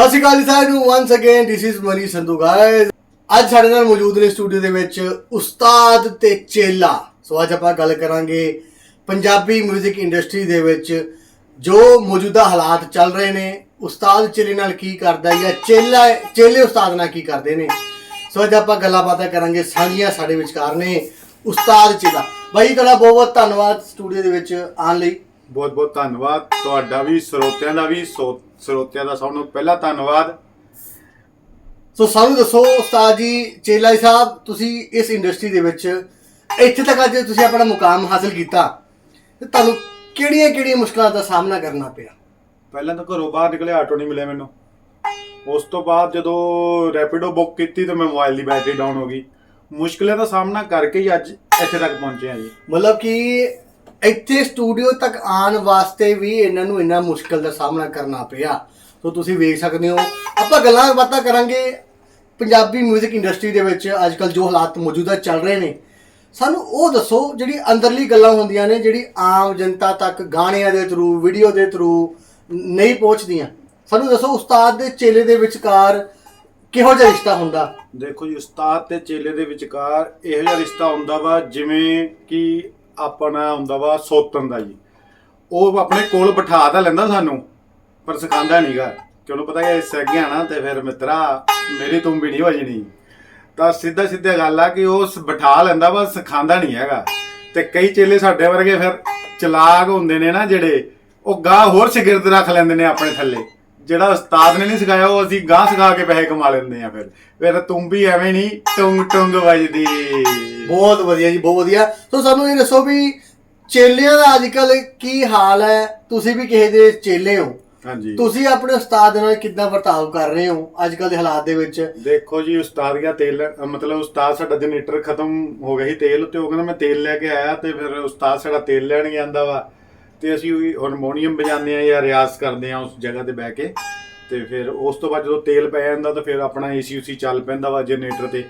ਸਤਿ ਸ਼੍ਰੀ ਅਕਾਲ ਜੀ ਸਾਰਿਆਂ ਨੂੰ। Once again this is Mani Sandhu guys ਅੱਜ ਸਾਡੇ ਨਾਲ ਮੌਜੂਦ ਨੇ ਸਟੂਡੀਓ ਦੇ ਵਿੱਚ ਉਸਤਾਦ ਤੇ ਚੇਲਾ। ਸੋ ਅੱਜ ਆਪਾਂ ਗੱਲ ਕਰਾਂਗੇ ਪੰਜਾਬੀ 뮤직 ਇੰਡਸਟਰੀ ਦੇ ਵਿੱਚ ਜੋ ਮੌਜੂਦਾ ਹਾਲਾਤ ਚੱਲ ਰਹੇ ਨੇ। ਉਸਤਾਦ ਚੇਲੇ ਨਾਲ ਕੀ ਕਰਦਾ ਜਾਂ ਚੇਲਾ ਚੇਲੇ ਉਸਤਾਦ ਨਾਲ ਕੀ ਕਰਦੇ ਨੇ। ਸੋ ਅੱਜ ਆਪਾਂ ਗੱਲਾਂ ਬਾਤਾਂ ਕਰਾਂਗੇ। ਸਾਂਝੀਆਂ ਸਾਡੇ ਵਿਚਕਾਰ ਨੇ ਉਸਤਾਦ ਚੇਲਾ। ਬਾਈ, ਤੁਹਾਡਾ ਬਹੁਤ ਬਹੁਤ ਧੰਨਵਾਦ ਸਟੂਡੀਓ ਦੇ ਵਿੱਚ ਆਉਣ ਲਈ। ਬਹੁਤ ਬਹੁਤ ਧੰਨਵਾਦ। ਤੁਹਾਡਾ ਵੀ, ਸਰੋਤਿਆਂ ਦਾ ਵੀ, ਸੋ- ਸਰੋਤਿਆਂ ਦਾ ਸਭ ਨੂੰ ਪਹਿਲਾ ਧੰਨਵਾਦ। ਸੋ ਸਾਨੂੰ ਦੱਸੋ ਉਸਤਾਦ ਜੀ ਚੇਲਾ ਸਾਹਿਬ ਤੁਸੀਂ ਇਸ ਇੰਡਸਟਰੀ ਦੇ ਵਿੱਚ ਇੱਥੇ ਤੱਕ ਅੱਜ ਤੁਸੀਂ ਆਪਣਾ ਮੁਕਾਮ ਹਾਸਲ ਕੀਤਾ। ਤੇ ਤੁਹਾਨੂੰ ਕਿਹੜੀਆਂ-ਕਿਹੜੀਆਂ ਮੁਸ਼ਕਲਾਂ ਦਾ ਸਾਹਮਣਾ ਕਰਨਾ ਪਿਆ? ਪਹਿਲਾਂ ਤਾਂ ਘਰੋਂ ਬਾਹਰ ਨਿਕਲੇ ਆਟੋ ਨਹੀਂ ਮਿਲਿਆ ਮੈਨੂੰ। ਉਸ ਤੋਂ ਬਾਅਦ ਜਦੋਂ ਰੈਪਿਡੋ ਬੁੱਕ ਕੀਤੀ ਤਾਂ ਮੈਂ ਮੋਬਾਈਲ ਦੀ ਬੈਟਰੀ ਡਾਊਨ ਹੋ ਗਈ। ਮੁਸ਼ਕਲਾਂ ਦਾ ਸਾਹਮਣਾ ਕਰਕੇ ਹੀ ਅੱਜ ਇੱਥੇ ਤੱਕ ਪਹੁੰਚੇ ਹਾਂ ਜੀ। ਮਤਲਬ ਕਿ ਇੱਥੇ ਸਟੂਡੀਓ ਤੱਕ ਆਉਣ ਵਾਸਤੇ ਵੀ ਇਹਨਾਂ ਨੂੰ ਇੰਨਾ ਮੁਸ਼ਕਲ ਦਾ ਸਾਹਮਣਾ ਕਰਨਾ ਪਿਆ। ਸੋ ਤੁਸੀਂ ਵੇਖ ਸਕਦੇ ਹੋ, ਆਪਾਂ ਗੱਲਾਂ ਬਾਤਾਂ ਕਰਾਂਗੇ। ਪੰਜਾਬੀ 뮤직 ਇੰਡਸਟਰੀ ਦੇ ਵਿੱਚ ਅੱਜ ਅੱਜਕੱਲ ਜੋ ਹਾਲਾਤ ਮੌਜੂਦਾ ਚੱਲ ਰਹੇ ਨੇ, ਸਾਨੂੰ ਉਹ ਦੱਸੋ ਜਿਹੜੀ ਅੰਦਰਲੀ ਗੱਲਾਂ ਹੁੰਦੀਆਂ ਨੇ, ਜਿਹੜੀ ਆਮ ਜਨਤਾ ਤੱਕ ਗਾਣਿਆਂ ਦੇ ਥਰੂ ਵੀਡੀਓ ਦੇ ਥਰੂ ਨਹੀਂ ਪਹੁੰਚਦੀਆਂ। ਸਾਨੂੰ ਦੱਸੋ, ਉਸਤਾਦ ਦੇ ਚੇਲੇ ਦੇ ਵਿਚਕਾਰ ਕਿਹੋ ਜਿਹਾ ਰਿਸ਼ਤਾ ਹੁੰਦਾ? ਦੇਖੋ ਜੀ, ਉਸਤਾਦ ਤੇ ਚੇਲੇ ਦੇ ਵਿਚਕਾਰ ਇਹੋ ਜਿਹਾ ਰਿਸ਼ਤਾ ਹੁੰਦਾ ਵਾ, ਜਿਵੇਂ ਕਿ ਆਪਣਾ ਹੁੰਦਾ ਵਾ ਸੋਤਨ ਦਾ ਜੀ। ਉਹ ਆਪਣੇ ਕੋਲ ਬਿਠਾ ਤਾਂ ਲੈਂਦਾ ਸਾਨੂੰ, ਪਰ ਸਿਖਾਉਂਦਾ ਨਹੀਂਗਾ ਕਿ ਉਹਨੂੰ ਪਤਾ ਕਿ ਸਿੱਖ ਗਿਆ ਨਾ ਤੇ ਫਿਰ ਮਿੱਤਰਾ, ਮੇਰੀ ਤੁਮ ਵੀ ਨਹੀਂ ਵਜਣੀ ਤਾਂ ਸਿੱਧਾ ਸਿੱਧਾ ਗੱਲ ਆ ਕਿ ਉਹ ਬਿਠਾ ਲੈਂਦਾ ਵਾ, ਸਿਖਾਉਂਦਾ ਨਹੀਂ ਹੈਗਾ। ਤੇ ਕਈ ਚੇਲੇ ਸਾਡੇ ਵਰਗੇ ਫਿਰ ਚਲਾਕ ਹੁੰਦੇ ਨੇ ਨਾ ਜਿਹੜੇ, ਉਹ ਗਾਹ ਹੋਰ ਸ਼ਾਗਿਰਦ ਰੱਖ ਲੈਂਦੇ ਨੇ ਆਪਣੇ ਥੱਲੇ। ਜਿਹੜਾ ਉਸਤਾਦ ਨੇ ਨਹੀਂ ਸਿਖਾਇਆ ਉਹ ਅਸੀਂ ਗਾਂ ਸਿਖਾ ਕੇ ਪੈਸੇ ਕਮਾ ਲੈਂਦੇ ਆ ਫਿਰ। ਫਿਰ ਤੁਮ ਵੀ ਐਵੇਂ ਨਹੀਂ ਟੁੰਗ ਟੁੰਗ ਵੱਜਦੀ। ਬਹੁਤ ਵਧੀਆ ਜੀ ਬਹੁਤ ਵਧੀਆ। ਸੋ ਸਾਨੂੰ ਇਹ ਦੱਸੋ ਵੀ ਚੇਲਿਆਂ ਦਾ ਅੱਜਕੱਲ ਕੀ ਹਾਲ ਹੈ? ਤੁਸੀਂ ਵੀ ਕਿਸੇ ਦੇ ਚੇਲੇ ਹੋ। ਹਾਂਜੀ। ਤੁਸੀਂ ਆਪਣੇ ਉਸਤਾਦ ਨਾਲ ਕਿੱਦਾਂ ਵਰਤਾਵ ਕਰ ਰਹੇ ਹੋ ਅੱਜਕੱਲ ਦੇ ਹਾਲਾਤ ਦੇ ਵਿੱਚ? ਦੇਖੋ ਜੀ ਉਸਤਾਦ ਗਿਆ ਤੇਲ ਮਤਲਬ ਉਸਤਾਦ ਸਾਡਾ ਜਨਰੇਟਰ ਖਤਮ ਹੋ ਗਿਆ ਸੀ ਤੇਲ ਤੇ ਉਹ ਕਹਿੰਦਾ ਮੈਂ ਤੇਲ ਲੈ ਕੇ ਆਇਆ ਤੇ ਫਿਰ ਉਸਤਾਦ ਸਾਡਾ ਤੇਲ ਲੈਣ ਆਂਦਾ ਵਾ। ਤੇ ਅਸੀਂ ਉਹੀ ਹਾਰਮੋਨੀਅਮ ਵਜਾਉਂਦੇ ਆ ਜਾਂ ਰਿਆਜ਼ ਕਰਦੇ ਆ ਉਸ ਜਗ੍ਹਾ ਤੇ ਬਹਿ ਕੇ। ਤੇ ਫਿਰ ਉਸ ਤੋਂ ਬਾਅਦ ਜਦੋਂ ਤੇਲ ਪੈ ਜਾਂਦਾ ਤਾਂ ਫਿਰ ਆਪਣਾ ਏਸੀ ਉਸੀ ਚੱਲ ਪੈਂਦਾ ਵਾ ਜਨਰੇਟਰ ਤੇ।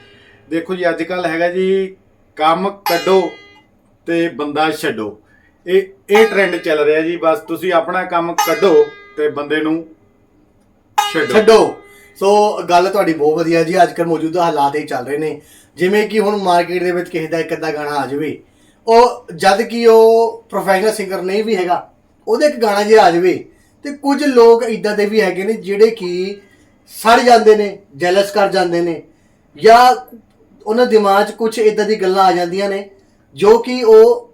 ਦੇਖੋ ਜੀ ਅੱਜ ਕੱਲ ਹੈਗਾ ਜੀ, ਕੰਮ ਕੱਢੋ ਤੇ ਬੰਦਾ ਛੱਡੋ। ਇਹ ਇਹ ਟ੍ਰੈਂਡ ਚੱਲ ਰਿਹਾ ਜੀ, ਬਸ ਤੁਸੀਂ ਆਪਣਾ ਕੰਮ ਕੱਢੋ ਤੇ ਬੰਦੇ ਨੂੰ ਛੱਡੋ। ਛੱਡੋ। ਸੋ, ਗੱਲ ਤੁਹਾਡੀ ਬਹੁਤ ਵਧੀਆ ਜੀ ਅੱਜ ਅੱਜਕੱਲ ਮੌਜੂਦਾ ਹਾਲਾਤ ਇਹ ਚੱਲ ਰਹੇ ਨੇ। ਜਿਵੇਂ ਕਿ ਹੁਣ ਮਾਰਕੀਟ ਦੇ ਵਿੱਚ ਕਿਸੇ ਦਾ ਇੱਕ ਅੱਧਾ ਗਾਣਾ ਆ ਜਾਵੇ ਉਹ ਜਦ ਕਿ ਉਹ ਪ੍ਰੋਫੈਸ਼ਨਲ ਸਿੰਗਰ ਨਹੀਂ ਵੀ ਹੈਗਾ, ਉਹਦੇ ਇੱਕ ਗਾਣਾ ਜੇ ਆ ਜਾਵੇ, ਤੇ ਕੁਝ ਲੋਕ ਇਦਾਂ ਦੇ ਵੀ ਹੈਗੇ ਨੇ ਜਿਹੜੇ ਕਿ ਸੜ ਜਾਂਦੇ ਨੇ ਜੈਲਸ ਕਰ ਜਾਂਦੇ ਨੇ, ਜਾਂ ਉਹਨਾਂ ਦਿਮਾਗ 'ਚ ਕੁਝ ਇਦਾਂ ਦੀ ਗੱਲਾਂ ਆ ਜਾਂਦੀਆਂ ਨੇ, ਜੋ ਕਿ ਉਹ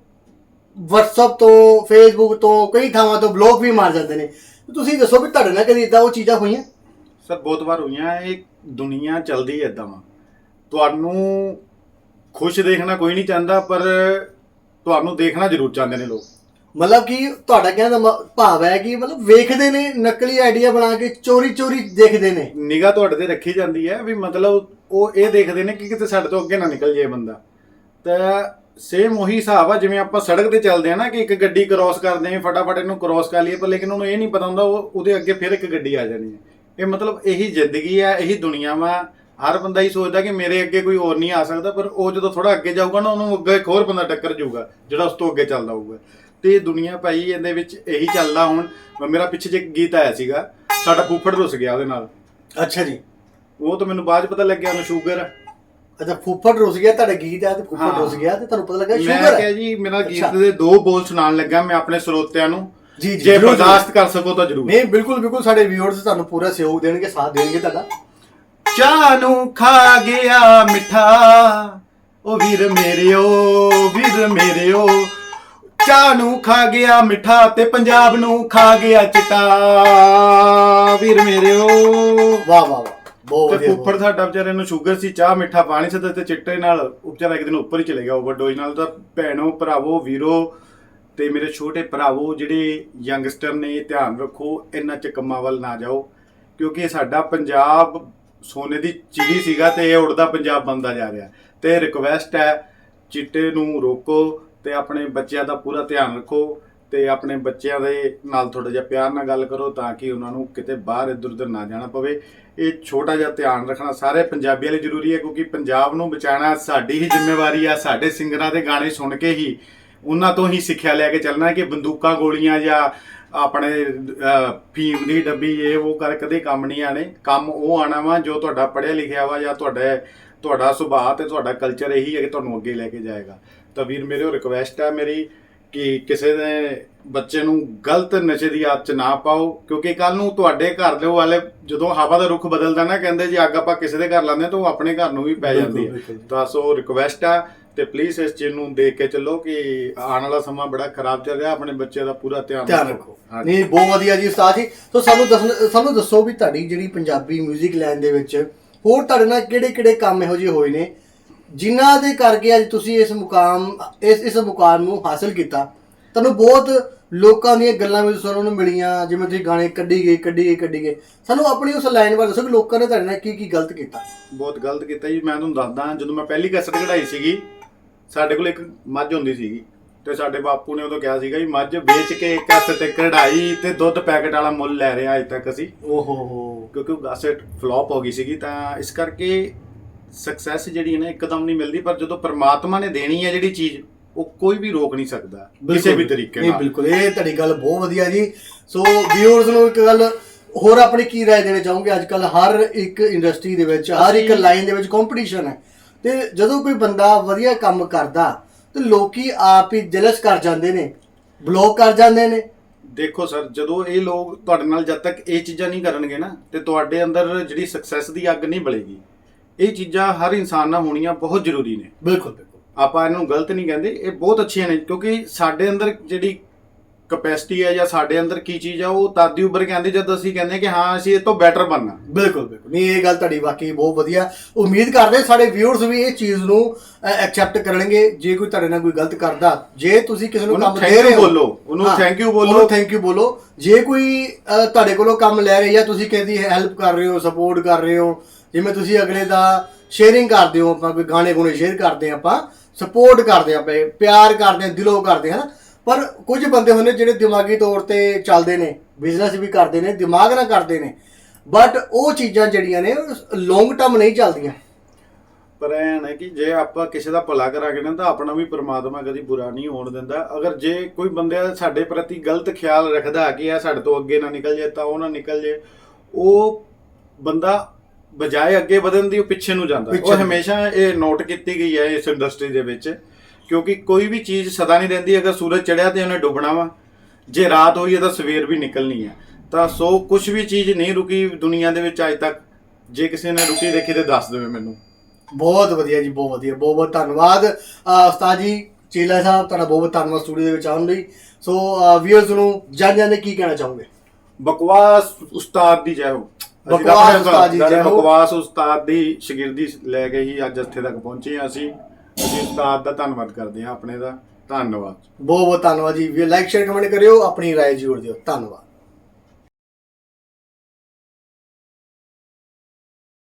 WhatsApp ਤੋਂ, Facebook ਤੋਂ, ਕਈ ਥਾਵਾਂ ਤੋਂ ਬਲੌਕ ਵੀ ਮਾਰ ਜਾਂਦੇ ਨੇ। ਤੁਸੀਂ ਦੱਸੋ ਵੀ ਤੁਹਾਡੇ ਨਾਲ ਕਦੀ ਇਦਾਂ ਉਹ ਚੀਜ਼ਾਂ ਹੋਈਆਂ? ਸਰ, ਬਹੁਤ ਵਾਰ ਹੋਈਆਂ, ਇਹ ਦੁਨੀਆ ਚੱਲਦੀ ਐ ਇਦਾਂ ਵਾ। ਤੁਹਾਨੂੰ ਖੁਸ਼ ਦੇਖਣਾ ਕੋਈ ਨਹੀਂ ਚਾਹੁੰਦਾ, ਪਰ ਤੁਹਾਨੂੰ ਦੇਖਣਾ ਜ਼ਰੂਰ ਚਾਹੁੰਦੇ ਨੇ ਲੋਕ। ਮਤਲਬ ਕਿ ਤੁਹਾਡਾ ਕਹਿਣ ਦਾ ਮ- ਭਾਵ ਹੈ ਕਿ ਮਤਲਬ ਵੇਖਦੇ ਨੇ ਨਕਲੀ ਆਈਡੀਆ ਬਣਾ ਕੇ ਚੋਰੀ ਚੋਰੀ ਦੇਖਦੇ ਨੇ। ਨਿਗਾਹ ਤੁਹਾਡੇ ਤੇ ਰੱਖੀ ਜਾਂਦੀ ਹੈ ਵੀ ਮਤਲਬ ਉਹ ਇਹ ਦੇਖਦੇ ਨੇ ਕਿ ਕਿਤੇ ਸਾਡੇ ਤੋਂ ਅੱਗੇ ਨਾ ਨਿਕਲ ਜਾਏ ਬੰਦਾ। ਤਾਂ ਸੇਮ ਉਹੀ ਹਿਸਾਬ ਆ ਜਿਵੇਂ ਆਪਾਂ ਸੜਕ ਤੇ ਚੱਲਦੇ ਆ ਨਾ ਕਿ ਇੱਕ ਗੱਡੀ ਕ੍ਰਾਸ ਕਰਦੇ ਆ ਫਟਾਫਟ ਇਹਨੂੰ ਕ੍ਰਾਸ ਕਰ ਲਈਏ ਪਰ ਲੇਕਿਨ ਉਹਨੂੰ ਇਹ ਨਹੀਂ ਪਤਾ ਹੁੰਦਾ ਉਹ ਉਹਦੇ ਅੱਗੇ ਫਿਰ ਇੱਕ ਗੱਡੀ ਆ ਜਾਣੀ ਹੈ। ਇਹ ਮਤਲਬ ਇਹੀ ਜ਼ਿੰਦਗੀ ਆ ਇਹੀ ਦੁਨੀਆ ਵਾ ਹਰ ਬੰਦਾ ਹੀ ਸੋਚਦਾ ਕਿ ਮੇਰੇ ਅੱਗੇ ਕੋਈ ਹੋਰ ਨਹੀਂ ਆ ਸਕਦਾ ਪਰ ਉਹ ਜਦੋਂ ਥੋੜਾ ਅੱਗੇ ਜਾਊਗਾ ਨਾ ਉਹਨੂੰ ਅੱਗੇ ਇੱਕ ਹੋਰ ਬੰਦਾ ਟੱਕਰ ਜਾਊਗਾ ਜਿਹੜਾ ਉਸ ਤੋਂ ਅੱਗੇ ਚੱਲਦਾ ਹੋਊਗਾ। ਤੇ ਦੁਨੀਆ ਭਾਈ ਇਹਦੇ ਵਿੱਚ ਇਹੀ ਚੱਲਦਾ ਹੁਣ। ਮੇਰਾ ਪਿੱਛੇ ਜੇ ਗੀਤ ਆਇਆ ਸੀਗਾ ਸਾਡਾ ਫੁੱਫੜ ਰੁੱਸ ਗਿਆ ਉਹਦੇ ਨਾਲ। ਅੱਛਾ ਜੀ। ਉਹ ਤਾਂ ਮੈਨੂੰ ਬਾਅਦ ਪਤਾ ਲੱਗਿਆ ਉਹਨੂੰ ਸ਼ੂਗਰ। ਹੈ ਅੱਛਾ ਫੁੱਫੜ ਰੁੱਸ ਗਿਆ ਤੁਹਾਡਾ ਗੀਤ ਹੈ ਤੇ ਫੁੱਫੜ। ਰੁੱਸ ਗਿਆ ਤੇ ਤੁਹਾਨੂੰ ਪਤਾ ਲੱਗਾ ਮੈਂ ਸ਼ੂਗਰ ਕਿਹਾ ਹੈ ਜੀ ਮੇਰਾ। ਗੀਤ ਦੇ ਦੋ ਬੋਲ ਸੁਣਾਉਣ ਲੱਗਾ ਮੈਂ ਆਪਣੇ ਸਰੋਤਿਆਂ ਨੂੰ। ਜੀ ਜੀ ਬਰਦਾਸ਼ਤ ਕਰ ਸਕੋ ਤਾਂ ਜ਼ਰੂਰ। ਨਹੀਂ ਬਿਲਕੁਲ ਬਿਲਕੁਲ ਸਾਡੇ ਵਿਊਅਰਸ ਤੁਹਾਨੂੰ ਪੂਰਾ ਸਹਿਯੋਗ ਦੇਣਗੇ ਸਾਥ ਦੇਣਗੇ ਤੁਹਾਡਾ। ਚਾਹ ਨੂੰ ਖਾ ਗਿਆ ਮਿੱਠਾ। ਉਹ ਵੀਰ ਮੇਰਿਓ ਵੀਰ ਮੇਰਿਓ ਚਾਹ ਨੂੰ ਖਾ ਗਿਆ ਮਿੱਠਾ ਤੇ ਪੰਜਾਬ ਨੂੰ ਖਾ ਗਿਆ ਚਿੱਟਾ। ਵੀਰ ਮੇਰਿਓ। ਵਾਹ ਵਾਹ ਬਹੁਤ ਤੇ ਵਧੀਆ ਫੁੱਫੜ ਸਾਡਾ ਵਿਚਾਰੇ ਨੂੰ ਸ਼ੂਗਰ ਸੀ ਚਾਹ ਮਿੱਠਾ ਪਾਣੀ ਸੀ ਤੇ ਚਿੱਟੇ ਨਾਲ ਉਹ ਵਿਚਾਰਾ ਇੱਕ ਦਿਨ ਉੱਪਰ ਹੀ ਚਲੇ ਗਿਆ ਓਵਰਡੋਜ਼ ਨਾਲ। ਤਾਂ ਭੈਣੋ ਭਰਾਵੋ ਵੀਰੋ ਤੇ ਮੇਰੇ ਛੋਟੇ ਭਰਾਵੋ ਜਿਹੜੇ ਯੰਗਸਟਰ ਨੇ ਧਿਆਨ ਰੱਖੋ ਇਹਨਾਂ ਚ ਕੰਮਾਂ ਵੱਲ ਨਾ ਜਾਓ ਕਿਉਂਕਿ ਸਾਡਾ ਪੰਜਾਬ ਸੋਨੇ ਦੀ ਚਿੜੀ ਸੀਗਾ ਤੇ ਇਹ ਉੜਦਾ ਪੰਜਾਬ ਬਣਦਾ ਜਾ ਰਿਹਾ। ਤੇ ਰਿਕਵੈਸਟ ਹੈ, ਚਿੱਟੇ ਨੂੰ ਰੋਕੋ ਤੇ ਆਪਣੇ ਬੱਚਿਆਂ ਦਾ ਪੂਰਾ ਧਿਆਨ ਰੱਖੋ ਤੇ ਆਪਣੇ ਬੱਚਿਆਂ ਦੇ ਨਾਲ ਥੋੜਾ ਜਿਹਾ ਪਿਆਰ ਨਾਲ ਗੱਲ ਕਰੋ ਤਾਂ ਕਿ ਉਹਨਾਂ ਨੂੰ ਕਿਤੇ ਬਾਹਰ ਇੱਧਰ ਉੱਧਰ ਨਾ ਜਾਣਾ ਪਵੇ। ਇਹ ਛੋਟਾ ਜਿਹਾ ਧਿਆਨ ਰੱਖਣਾ ਸਾਰੇ ਪੰਜਾਬੀਆਂ ਲਈ ਜ਼ਰੂਰੀ ਹੈ ਕਿਉਂਕਿ ਪੰਜਾਬ ਨੂੰ ਬਚਾਉਣਾ ਸਾਡੀ ਹੀ ਜ਼ਿੰਮੇਵਾਰੀ ਆ, ਸਾਡੇ ਸਿੰਗਰਾਂ ਦੇ ਗਾਣੇ ਸੁਣ ਕੇ ਹੀ ਉਹਨਾਂ ਤੋਂ ਹੀ ਸਿੱਖਿਆ ਲੈ ਕੇ ਚੱਲਣਾ ਕਿ ਬੰਦੂਕਾਂ ਗੋਲੀਆਂ ਜਾਂ ਆਪਣੇ ਫੀਮ ਦੀ ਡੱਬੀ ਇਹ ਉਹ ਕਰ ਕਦੇ ਕੰਮ ਨਹੀਂ ਆਣੇ ਕੰਮ ਉਹ ਆਣਾ ਵਾ ਜੋ ਤੁਹਾਡਾ ਪੜ੍ਹਿਆ ਲਿਖਿਆ ਵਾ ਜਾਂ ਤੁਹਾਡਾ ਤੁਹਾਡਾ ਸੁਭਾਅ ਤੇ ਤੁਹਾਡਾ ਕਲਚਰ ਇਹੀ ਹੈ ਕਿ ਤੁਹਾਨੂੰ ਅੱਗੇ ਲੈ ਕੇ ਜਾਏਗਾ। ਤਾਂ ਵੀਰ ਮੇਰੇ ਉਹ ਰਿਕਵੈਸਟ ਹੈ ਮੇਰੀ ਕਿ ਕਿਸੇ ਦੇ ਬੱਚੇ ਨੂੰ ਗਲਤ ਨਸ਼ੇ ਦੀ ਆਦਤ ਚ ਨਾ ਪਾਓ ਕਿਉਂਕਿ ਕੱਲ ਨੂੰ ਤੁਹਾਡੇ ਘਰ ਦੇ ਵਾਲੇ ਜਦੋਂ ਹਵਾ ਦਾ ਰੁਖ ਬਦਲਦਾ ਨਾ ਕਹਿੰਦੇ ਜੀ ਅੱਗ ਆਪਾਂ ਕਿਸੇ ਦੇ ਘਰ ਲਾਉਂਦੇ ਤਾਂ ਉਹ ਆਪਣੇ ਘਰ ਨੂੰ ਵੀ ਪੈ ਜਾਂਦੀ ਹੈ। ਤਾਂ ਸੋ ਰਿਕਵੈਸਟ ਆ ਤੇ ਪਲੀਜ਼ ਇਸ ਚੀਜ਼ ਨੂੰ ਦੇਖ ਕੇ ਚੱਲੋ ਕਿ ਆਉਣ ਵਾਲਾ ਸਮਾਂ ਬੜਾ ਖਰਾਬ ਚੱਲ ਰਿਹਾ ਆਪਣੇ ਬੱਚੇ ਦਾ ਪੂਰਾ ਧਿਆਨ ਧਿਆਨ ਰੱਖੋ। ਹਾਂਜੀ। ਨਹੀਂ ਬਹੁਤ ਵਧੀਆ ਜੀ ਉਸਤਾਦ ਜੀ। ਸੋ ਸਾਨੂੰ ਦੱਸਣ ਸਾਨੂੰ ਦੱਸੋ ਵੀ ਤੁਹਾਡੀ ਜਿਹੜੀ ਪੰਜਾਬੀ 뮤직 ਲਾਈਨ ਦੇ ਵਿੱਚ ਹੋਰ ਤੁਹਾਡੇ ਨਾਲ ਕਿਹੜੇ ਕਿਹੜੇ ਕੰਮ ਇਹੋ ਜਿਹੇ ਹੋਏ ਨੇ ਜਿਨ੍ਹਾਂ ਦੇ ਕਰਕੇ ਅੱਜ ਤੁਸੀਂ ਇਸ ਮੁਕਾਮ ਇਸ ਇਸ ਮੁਕਾਮ ਨੂੰ ਹਾਸਲ ਕੀਤਾ। ਤੁਹਾਨੂੰ ਬਹੁਤ ਲੋਕਾਂ ਦੀਆਂ ਗੱਲਾਂ ਵਿੱਚ ਸੁਣਨ ਨੂੰ ਮਿਲੀਆਂ ਜਿਵੇਂ ਤੁਸੀਂ ਗਾਣੇ ਕੱਢੀ ਗਏ ਕੱਢੀ ਗਏ ਕੱਢੀ ਗਏ। ਸਾਨੂੰ ਆਪਣੀ ਉਸ ਲਾਈਨ ਬਾਰੇ ਦੱਸੋ ਕਿ ਲੋਕਾਂ ਨੇ ਤੁਹਾਡੇ ਨਾਲ ਕੀ ਕੀ ਗਲਤ ਕੀਤਾ। ਬਹੁਤ ਗਲਤ ਕੀਤਾ ਜੀ। ਮੈਂ ਤੁਹਾਨੂੰ ਦੱਸਦਾ ਜਦੋਂ ਮੈਂ ਪਹਿਲੀ ਕਸਟ ਕਢਾਈ ਸੀਗੀ ਸਾਡੇ ਕੋਲ ਇੱਕ ਮੱਝ ਹੁੰਦੀ ਸੀਗੀ ਤੇ ਸਾਡੇ ਬਾਪੂ ਨੇ ਉਦੋਂ ਕਿਹਾ ਸੀਗਾ ਜੀ ਮੱਝ ਵੇਚ ਕੇ ਕਸਟ ਤੇ ਕਢਾਈ ਤੇ ਦੁੱਧ ਪੈਕਟ ਵਾਲਾ ਮੁੱਲ ਲੈ ਰਿਹਾ ਅੱਜ ਤੱਕ ਅਸੀਂ। ਓਹੋ ਹੋ। ਕਿਉਂਕਿ ਉਹ ਗਾਸਟ ਫਲॉप ਹੋ ਗਈ ਸੀਗੀ ਤਾਂ ਇਸ ਕਰਕੇ ਸਕਸੈਸ ਜਿਹੜੀ ਹੈ ਨਾ ਇੱਕਦਮ ਨਹੀਂ ਮਿਲਦੀ ਪਰ ਜਦੋਂ ਪ੍ਰਮਾਤਮਾ ਨੇ ਦੇਣੀ ਹੈ ਜਿਹੜੀ ਚੀਜ਼ ਉਹ ਕੋਈ ਵੀ ਰੋਕ ਨਹੀਂ ਸਕਦਾ ਕਿਸੇ ਵੀ ਤਰੀਕੇ ਨਹੀਂ ਨਾਲ। ਬਿਲਕੁਲ। ਇਹ ਤੁਹਾਡੀ ਗੱਲ ਬਹੁਤ ਵਧੀਆ ਜੀ। ਸੋ ਵਿਊਅਰਸ ਨੂੰ ਇੱਕ ਗੱਲ ਹੋਰ ਆਪਣੀ ਕੀ ਰਾਏ ਦੇਣਾ ਚਾਹੋਗੇ? ਅੱਜ ਕੱਲ ਹਰ ਇੱਕ ਇੰਡਸਟਰੀ ਦੇ ਵਿੱਚ ਹਰ ਇੱਕ ਲਾਈਨ ਦੇ ਵਿੱਚ ਕੰਪੀਟੀਸ਼ਨ ਹੈ। ਤੇ ਜਦੋਂ ਕੋਈ ਬੰਦਾ ਵਧੀਆ ਕੰਮ ਕਰਦਾ ਤੇ ਲੋਕੀ ਆਪ ਹੀ ਜਲਸ ਕਰ ਜਾਂਦੇ ਨੇ ਬਲੌਕ ਕਰ ਜਾਂਦੇ ਨੇ। ਦੇਖੋ ਸਰ ਜਦੋਂ ਇਹ ਲੋਕ ਤੁਹਾਡੇ ਨਾਲ ਜਦ ਤੱਕ ਇਹ ਚੀਜ਼ਾਂ ਨਹੀਂ ਕਰਨਗੇ ਨਾ ਤੇ ਤੁਹਾਡੇ ਅੰਦਰ ਜਿਹੜੀ ਸਕਸੈਸ ਦੀ ਅੱਗ ਨਹੀਂ ਬਲੇਗੀ। ਇਹ ਚੀਜ਼ਾਂ ਹਰ ਇਨਸਾਨ ਨਾਲ ਹੋਣੀਆਂ ਬਹੁਤ ਜ਼ਰੂਰੀ ਨੇ। ਬਿਲਕੁਲ ਬਿਲਕੁਲ। ਆਪਾਂ ਇਹਨੂੰ ਗਲਤ ਨਹੀਂ ਕਹਿੰਦੇ ਇਹ ਬਹੁਤ ਅੱਛੀਆਂ ਨੇ ਕਿਉਂਕਿ ਸਾਡੇ ਅੰਦਰ ਜਿਹੜੀ ਕਪੈਸਿਟੀ ਹੈ ਜਾਂ ਸਾਡੇ ਅੰਦਰ ਕੀ ਚੀਜ਼ ਆ ਉਹ ਤਾਦੀ ਉੱਭਰ ਕੇ ਆਉਂਦੀ ਜਦ ਅਸੀਂ ਕਹਿੰਦੇ ਕਿ ਹਾਂ ਅਸੀਂ ਇਹ ਤੋਂ ਬੈਟਰ ਬਣਨਾ। ਬਿਲਕੁਲ ਬਿਲਕੁਲ। ਨਹੀਂ ਇਹ ਗੱਲ ਤੁਹਾਡੀ ਵਾਕਈ ਬਹੁਤ ਵਧੀਆ। ਉਮੀਦ ਕਰਦੇ ਸਾਡੇ ਵਿਊਅਰਸ ਵੀ ਇਹ ਚੀਜ਼ ਨੂੰ ਐਕਸੈਪਟ ਕਰਨਗੇ। ਜੇ ਕੋਈ ਤੁਹਾਡੇ ਨਾਲ ਕੋਈ ਗਲਤ ਕਰਦਾ ਜੇ ਤੁਸੀਂ ਕਿਸੇ ਨੂੰ ਕੰਮ ਦੇ ਰਹੇ ਹੋ ਬੋਲੋ, ਉਹਨੂੰ thank you ਬੋਲੋ। ਉਹਨੂੰ ਥੈਂਕ ਯੂ ਬੋਲੋ। ਜੇ ਕੋਈ ਤੁਹਾਡੇ ਕੋਲੋਂ ਕੰਮ ਲੈ ਰਿਹਾ ਜਾਂ ਤੁਸੀਂ ਕਿਸੇ ਦੀ ਹੈਲਪ ਕਰ ਰਹੇ ਹੋ ਸਪੋਰਟ ਕਰ ਰਹੇ ਹੋ ਜਿਵੇਂ ਤੁਸੀਂ ਅਗਲੇ ਦਾ ਸ਼ੇਅਰਿੰਗ ਕਰਦੇ ਹੋ ਆਪਾਂ ਕੋਈ ਗਾਣੇ ਗੁਣੇ ਸ਼ੇਅਰ ਕਰਦੇ ਆਪਾਂ ਸਪੋਰਟ ਕਰਦੇ ਆਪਾਂ ਪਿਆਰ ਕਰਦੇ ਦਿਲੋਂ ਕਰਦੇ ਹਾਂ ਨਾ। ਪਰ ਕੁਝ ਬੰਦੇ ਹੁੰਦੇ ਜਿਹੜੇ ਦਿਮਾਗੀ ਤੌਰ ਤੇ ਚੱਲਦੇ ਨੇ ਬਿਜ਼ਨਸ ਵੀ ਕਰਦੇ ਨੇ ਦਿਮਾਗ ਨਾਲ ਕਰਦੇ ਨੇ ਬਟ ਉਹ ਚੀਜ਼ਾਂ ਜਿਹੜੀਆਂ ਨੇ ਲੌਂਗ ਟਰਮ ਨਹੀਂ ਚੱਲਦੀਆਂ। ਪਰ ਐਂ ਹੈ ਕਿ ਜੇ ਆਪਾਂ ਕਿਸੇ ਦਾ ਭਲਾ ਕਰਾਂਗੇ ਨਾ ਤਾਂ ਆਪਣਾ ਵੀ ਪ੍ਰਮਾਤਮਾ ਕਦੀ ਬੁਰਾ ਨਹੀਂ ਹੋਣ ਦਿੰਦਾ। ਅਗਰ ਜੇ ਕੋਈ ਬੰਦਾ ਸਾਡੇ ਪ੍ਰਤੀ ਗਲਤ ਖਿਆਲ ਰੱਖਦਾ ਕਿ ਇਹ ਸਾਡੇ ਤੋਂ ਅੱਗੇ ਨਾ ਨਿਕਲ ਜਾਏ ਤਾਂ ਉਹ ਨਾ ਨਿਕਲ ਜਾਏ ਉਹ ਬੰਦਾ ਬਜਾਏ ਅੱਗੇ ਵਧਣ ਦੀ ਉਹ ਪਿੱਛੇ ਨੂੰ ਜਾਂਦਾ। ਉਹ। ਹਮੇਸ਼ਾ ਇਹ ਨੋਟ ਕੀਤੀ ਗਈ ਹੈ ਇਸ ਇੰਡਸਟਰੀ ਦੇ ਵਿੱਚ। ਕਿਉਂਕਿ ਕੋਈ ਵੀ ਚੀਜ਼ ਸਦਾ ਨਹੀਂ ਰਹਿੰਦੀ ਅਗਰ ਸੂਰਜ ਚੜਿਆ ਤੇ ਉਹਨੇ ਡੁੱਬਣਾ ਵਾ। ਜੇ ਰਾਤ ਹੋਈ ਹੈ ਤਾਂ ਸਵੇਰ ਵੀ ਨਿਕਲਣੀ ਹੈ। ਤਾਂ ਸੋ ਕੁਝ ਵੀ ਚੀਜ਼ ਨਹੀਂ ਰੁਕੀ ਦੁਨੀਆ ਦੇ ਵਿੱਚ ਅੱਜ ਤੱਕ। ਜੇ ਕਿਸੇ ਨੇ ਰੁਕੀ ਦੇਖੀ ਤੇ ਦੱਸ ਦੇਵੇ ਮੈਨੂੰ। ਬਹੁਤ ਵਧੀਆ ਜੀ ਬਹੁਤ ਵਧੀਆ ਬਹੁਤ ਬਹੁਤ ਧੰਨਵਾਦ। ਉਸਤਾਦ ਜੀ ਚੀਲਾ ਸਾਹਿਬ ਤੁਹਾਡਾ ਬਹੁਤ ਬਹੁਤ ਧੰਨਵਾਦ ਸਟੂਡੀਓ ਦੇ ਵਿੱਚ ਆਉਣ ਲਈ। ਸੋ ਵੀਅਰਸ ਨੂੰ ਜਾਣ ਜਾਂਦੇ ਕੀ ਕਹਿਣਾ ਚਾਹੋਗੇ? ਬਕਵਾਸ ਉਸਤਾਦ ਦੀ ਜੈ ਹੋ। ਬਕਵਾਸ ਉਸਤਾਦ ਦੀ ਜੈ ਹੋ। ਬਕਵਾਸ ਉਸਤਾਦ ਦੀ ਸ਼ਾਗਿਰਦੀ ਲੈ ਕੇ ਹੀ ਅੱਜ ਇੱਥੇ ਤੱਕ ਪਹੁੰਚੇ ਹਾਂ ਅਸੀਂ। ਅਸੀਂ ਉਸਤਾਦ ਦਾ ਧੰਨਵਾਦ ਕਰਦੇ ਹਾਂ, ਆਪਣੇ ਦਾ। ਧੰਨਵਾਦ। ਬਹੁਤ ਬਹੁਤ ਧੰਨਵਾਦ ਜੀ। ਵੀ ਲਾਈਕ ਸ਼ੇਅਰ ਕਮੈਂਟ ਕਰਿਓ, ਆਪਣੀ ਰਾਏ ਜ਼ਰੂਰ ਦਿਓ। ਧੰਨਵਾਦ।